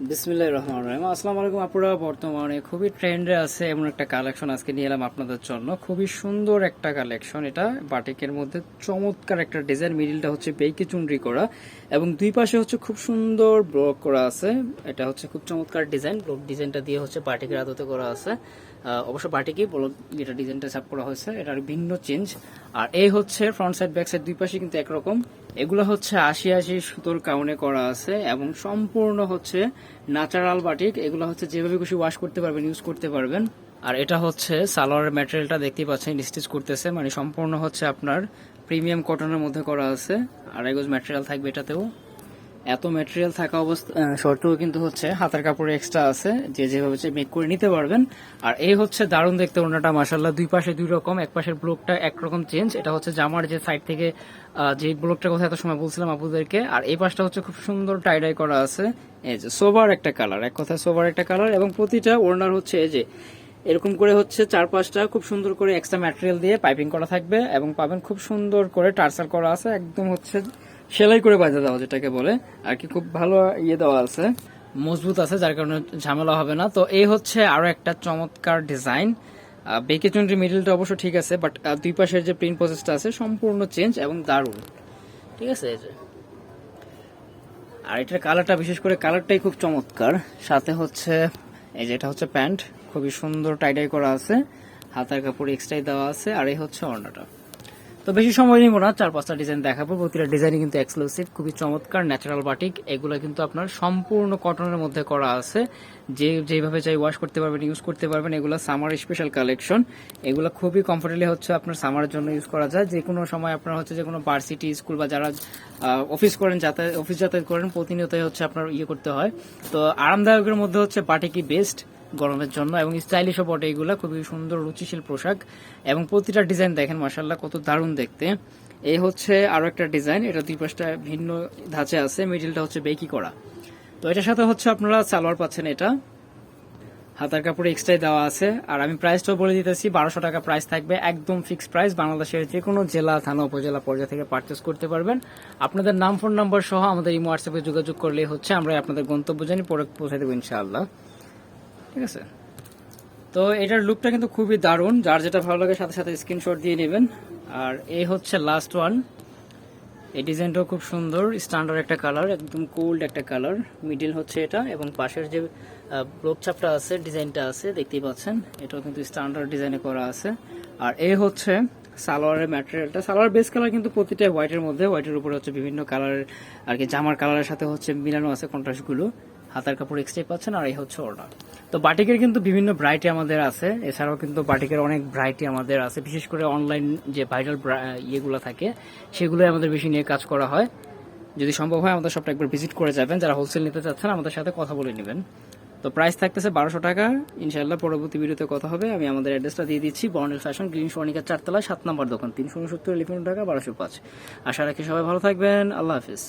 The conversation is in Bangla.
বিসমিল্লাহ রহমান রহিম। আসসালামু আলাইকুম আপুরা, বর্তমানে খুবই ট্রেন্ডে আছে এমন একটা কালেকশন আজকে নিয়ে এলাম আপনাদের জন্য। খুবই সুন্দর একটা কালেকশন এটা, বাটিকের মধ্যে চমৎকার একটা ডিজাইন মিডিলটা হচ্ছে বেইকি চুনরি করা এবং দুই পাশে হচ্ছে খুব সুন্দর ব্লক করা আছে। এটা হচ্ছে খুব চমৎকার ডিজাইন ব্লক ডিজাইনটা দিয়ে হচ্ছে বাটিকের আদতে করা আছে। অবশ্য বাটিকই ব্লক এটা ডিজাইনটা ছাপ করা হয়েছে, এটার ভিন্ন চেঞ্জ আর এই হচ্ছে ফ্রন্ট সাইড ব্যাক সাইড দুই পাশে কিন্তু একরকম এগুলো হচ্ছে আশি আশি সুতোর কাউনে করা আছে এবং সম্পূর্ণ হচ্ছে ন্যাচারাল বাটিক। এগুলো হচ্ছে যেভাবে খুশি ওয়াশ করতে পারবেন ইউজ করতে পারবেন। আর এটা হচ্ছে সালোয়ারের ম্যাটেরিয়ালটা দেখতেই পাচ্ছেন স্টিচ করতেছে। মানে সম্পূর্ণ হচ্ছে আপনার প্রিমিয়াম কটনের মধ্যে করা আছে। আর এগোজ ম্যাটেরিয়াল থাকবে এটাতেও। এত ম্যাটেরিয়াল থাকা অবস্থা শর্টও কিন্তু হচ্ছে হাতের কাপড়ে এক্সট্রা আছে, যে যেভাবে মেক করে নিতে পারবেন। আর এই হচ্ছে দারুণ দেখতে ওনাটা মাসাল্লাহ দুই পাশে দুই রকম, এক পাশের ব্লকটা একরকম চেঞ্জ এটা হচ্ছে জামার যে সাইড থেকে যে ব্লকটার কথা এত সময় বলছিলাম আপুদেরকে, আর এই পাশটা হচ্ছে খুব সুন্দর টাইডাই করা আছে। এই যে সোবার একটা কালার এক কথায় সোবার একটা কালার এবং প্রতিটা ওনার হচ্ছে এই যে, এরকম করে হচ্ছে চার পাঁচটা খুব সুন্দর করে এক্সট্রা ম্যাটেরিয়াল দিয়ে পাইপিং করা থাকবে, এবং পাবেন খুব সুন্দর করে টার্সাল করা আছে, একদম হচ্ছে সেলাই করে বাজা দেওয়া যেটাকে বলে, আর কি খুব ভালো ইয়ে দেওয়া আছে। মজবুত আছে, যার কারণে ঝামেলা হবে না। তো এই হচ্ছে আরও একটা চমৎকার ডিজাইন। বেকে চুনরি মিডিলটা অবশ্য ঠিক আছে বাট দুই পাশের যে প্রিন্ট প্রসেসটা আছে, সম্পূর্ণ চেঞ্জ এবং দারুণ। ঠিক আছে, এই যে। আর এটার কালারটা বিশেষ করে কালারটাই খুব চমৎকার। সাথে হচ্ছে, এই যে এটা হচ্ছে প্যান্ট। খুবই সুন্দর টাইডাই করা আছে। হাতার কাপড় এক্সট্রাই দেওয়া আছে, আর এই হচ্ছে অন্যটা তো বেশি সময় নিব না, চার পাঁচটা ডিজাইন দেখাবো। প্রতিটা ডিজাইনই কিন্তু এক্সক্লুসিভ খুবই চমৎকার ন্যাচারাল বাটিক এগুলো কিন্তু আপনার সম্পূর্ণ কটনের মধ্যে করা আছে। যে যেভাবে চাই ওয়াশ করতে পারবেন ইউজ করতে পারবেন, এগুলো সামার স্পেশাল কালেকশন এগুলো খুবই কমফোর্টেবলি হচ্ছে আপনার সামারের জন্য ইউজ করা যায়। যে কোনো সময় আপনার হচ্ছে যে কোনো ভার্সিটি স্কুল বা যারা অফিস করেন, যাতায়াত অফিস যাতায়াত করেন, প্রতিনিয়তই হচ্ছে আপনার ইয়ে করতে হয়। তো আরামদায়কের মধ্যে হচ্ছে বাটিকই বেস্ট গরমের জন্য এবং স্টাইলিশও বটে এগুলা, খুবই সুন্দর, রুচিশীল পোশাক এবং প্রতিটা ডিজাইন দেখেন মাসাল্লাহ কত দারুণ দেখতে। এই হচ্ছে আরও একটা ডিজাইন, এটা দুই পাশটা ভিন্ন ধাঁচে আছে, মিডিলটা হচ্ছে বেকি করা। তো এটার সাথে হচ্ছে আপনারা সালোয়ার পাচ্ছেন এটা। হাতার কাপড়ে এক্সট্রাই দেওয়া আছে, আর আমি প্রাইসটাও বলে দিতেছি, বারোশো টাকা প্রাইস থাকবে, একদম ফিক্সড প্রাইস বাংলাদেশের যে কোনো জেলা, থানা, উপজেলা, পর্যায়ে থেকে পারচেস করতে পারবেন। আপনাদের নাম ফোন নাম্বার সহ আমাদের এই হোয়াটসঅ্যাপে যোগাযোগ করলেই হচ্ছে আমরা আপনাদের গন্তব্য জানি পরে পৌঁছে দেবো ইনশাআল্লাহ। ঠিক আছে? তো এটার লুকটা কিন্তু খুবই দারুণ। যার যেটা ভালো লাগে সাথে সাথে স্ক্রিনশট দিয়ে নেবেন। আর এই হচ্ছে লাস্ট ওয়ান এই ডিজাইনটাও খুব সুন্দর। স্ট্যান্ডার্ড একটা কালার একদম কোল্ড একটা কালার মিডিল হচ্ছে এটা এবং পাশের যে ব্লক চাপটা আছে ডিজাইনটা আছে, দেখতেই পাচ্ছেন, এটাও কিন্তু স্ট্যান্ডার্ড ডিজাইনে করা আছে। আর এই হচ্ছে সালোয়ারের ম্যাটেরিয়ালটা সালোয়ার বেস কালার কিন্তু প্রতিটা হোয়াইটের মধ্যে। হোয়াইটের উপরে হচ্ছে বিভিন্ন কালার আর কি জামার কালারের সাথে হচ্ছে মিলানো আছে কন্ট্রাস্টগুলো হাতার কাপড় এক্সট্রা পাচ্ছেন আর এই হচ্ছে ওটা তো বাটিকের কিন্তু বিভিন্ন ভ্যারাইটি আমাদের আছে। এছাড়াও কিন্তু বাটিকের অনেক ভ্যারাইটি আমাদের আছে। বিশেষ করে অনলাইন যে ভাইরাল ইয়েগুলো থাকে, সেগুলোই আমাদের বেশি নিয়ে কাজ করা হয়। যদি সম্ভব হয়, আমাদের সবটা একবার ভিজিট করে যাবেন। যারা হোলসেল নিতে চাচ্ছেন, আমাদের সাথে কথা বলে নেবেন। তো প্রাইস থাকতেছে বারোশো টাকা। ইনশাল্লাহ পরবর্তী ভিডিওতে কথা হবে। আমি আমাদের অ্যাড্রেসটা দিয়ে দিচ্ছি। বর্ণের ফ্যাশন গ্রিন সোনিকা চারতলা, সাত নম্বর দোকান, তিনশো উনসত্তর লিখুন টাকা বারোশো পাঁচ। আশা রাখি সবাই ভালো থাকবেন। আল্লাহ হাফিজ।